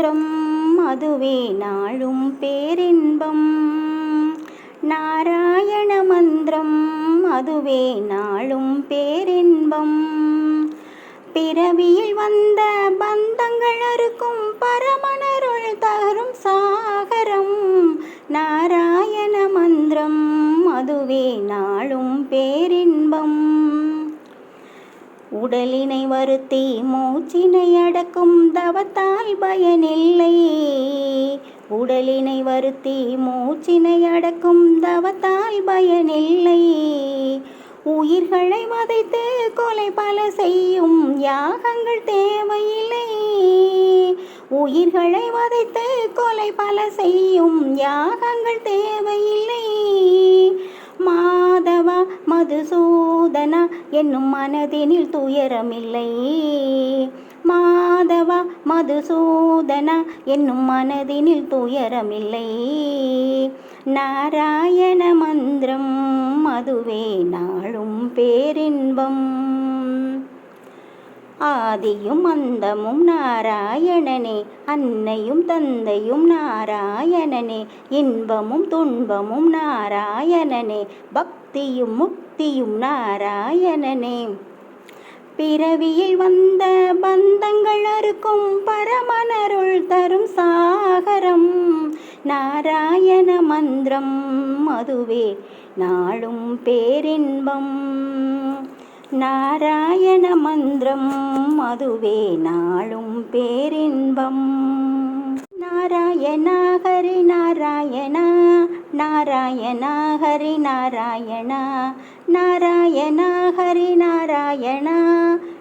மந்திரம் அதுவே நாளும் பேரின்பம். நாராயண மந்திரம் அதுவே நாளும் பேரின்பம். பிறவியில் வந்த பந்தங்கள் அறுக்கும் பரமணருள் தரும் சாகரம். நாராயண மந்திரம் அதுவே நாளும் பேரின்பம். உடலினை வருத்தி மூச்சினை அடக்கும் தவத்தால் பயனில்லை. உடலினை வருத்தி மூச்சினை அடக்கும் தவத்தால் பயனில்லை. உயிர்களை வதைத்து கொலை பல செய்யும் யாகங்கள் தேவையில்லை. உயிர்களை வதைத்து கொலை பல செய்யும் யாகங்கள் தேவையில்லை. மாதவா மதுசூதனா என்னும் மனதினில் துயரமில்லை. மாதவா மதுசூதனா என்னும் மனதினில் துயரமில்லை. நாராயண மந்திரம் அதுவே நாளும் பேரின்பம். ஆதியும் அந்தமும் நாராயணனே அன்னையும் தந்தையும் நாராயணனே இன்பமும் துன்பமும் நாராயணனே பக்தியும் முக்தியும் நாராயணனே. பிறவியில் வந்த பந்தங்கள் அறுக்கும் பரமனருள் தரும் சாகரம் நாராயண மந்திரம் அதுவே நாளும் பேரின்பம். நாராயண மந்திரம் அதுவே நாளும் பேரின்பம். நாராயணா ஹரி நாராயணா நாராயணா ஹரி நாராயணா நாராயணா ஹரி நாராயணா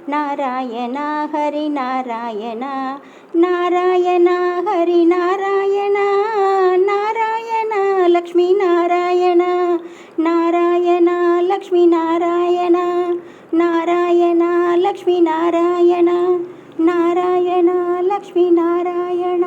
நாராயணா ஹரி நாராயணா நாராயணா ஹரி நாராயணா நாராயணா லக்ஷ்மி நாராயணா நாராயணா லக்ஷ்மி நாராயணா. नारायण लक्ष्मीनारायण नारायण लक्ष्मीनारायण।